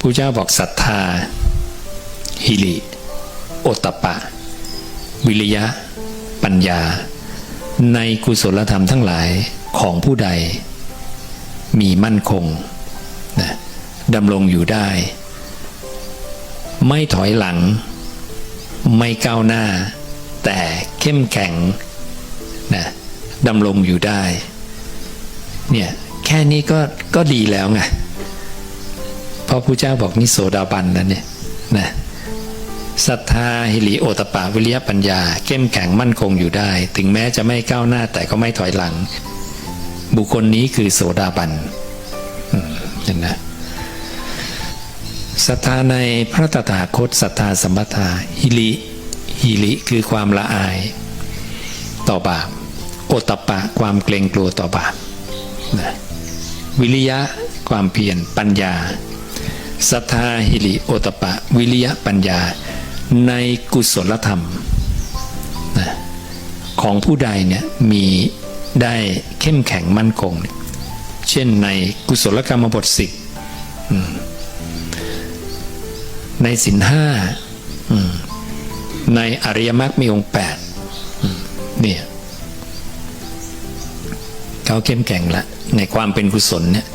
ผู้เจ้าบอกศรัทธา หิริโอตตปปะ วิริยะ ปัญญา ในกุศลธรรมทั้งหลายของผู้ใด มีมั่นคงนะดำรงอยู่ได้ ไม่ถอยหลัง ไม่ก้าวหน้า แต่เข้มแข็งนะดำรงอยู่ได้ เนี่ย แค่นี้ก็ก็ดีแล้วไง เพราะพระเจ้าบอกนี่โสดาบันแล้วเนี่ยนะศรัทธาหิริโอตปาวิริยปัญญา เข้มแข็งมั่นคงอยู่ได้ ถึงแม้จะไม่ก้าวหน้าแต่ก็ไม่ถอยหลัง บุคคลนี้คือโสดาบันเห็นนะศรัทธาในพระตถาคตศรัทธาสัมปทาหิริหิริคือความละอาย ต่อบาปโอตปปะความเกรงกลัวต่อบาปนะวิริยะความเพียรปัญญา ศรัทธาหิริโอตปะ วิริยะปัญญา ในกุศลธรรมนะของผู้ใดเนี่ยมีได้เข้มแข็งมั่นคง เช่นในกุศลกรรมบทสิบในสินห้าในอริยมรรคมีองค์แปดเนี่ยเขาเข้มแข็งละในความเป็นกุศลเนี่ย